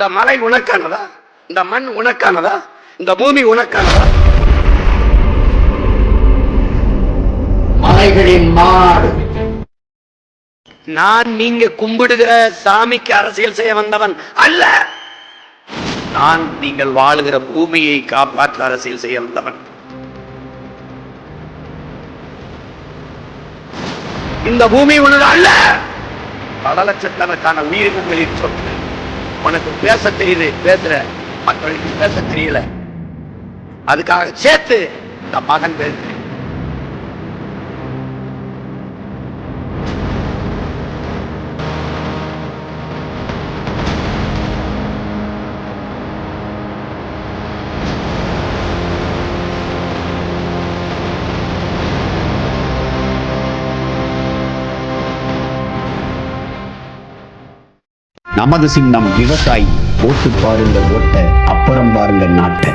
இந்த மலை உனக்கானதா? இந்த மண் உனக்கானதா? இந்த பூமி உனக்கானதா? மலைகளின் மாடு. நான் நீங்க கும்பிடுகிற சாமிக்கு அரசியல் செய்ய வந்தவன் அல்ல. நான் நீங்கள் வாழுகிற பூமியை காப்பாற்ற அரசியல் செய்ய வந்தவன். இந்த பூமி உனது அல்ல. பல லட்சக்கணக்கான உயிரினங்களின் சொத்து. உனக்கு பேச தெரியுது பேசுற. மக்களுக்கு பேச தெரியல. அதுக்காக சேர்த்து இந்த மகன் பேசு நமது சின்னம் விவசாயி ஓட்டு பாருங்க ஓட்ட அப்புறம் பாருங்க நாட்டை.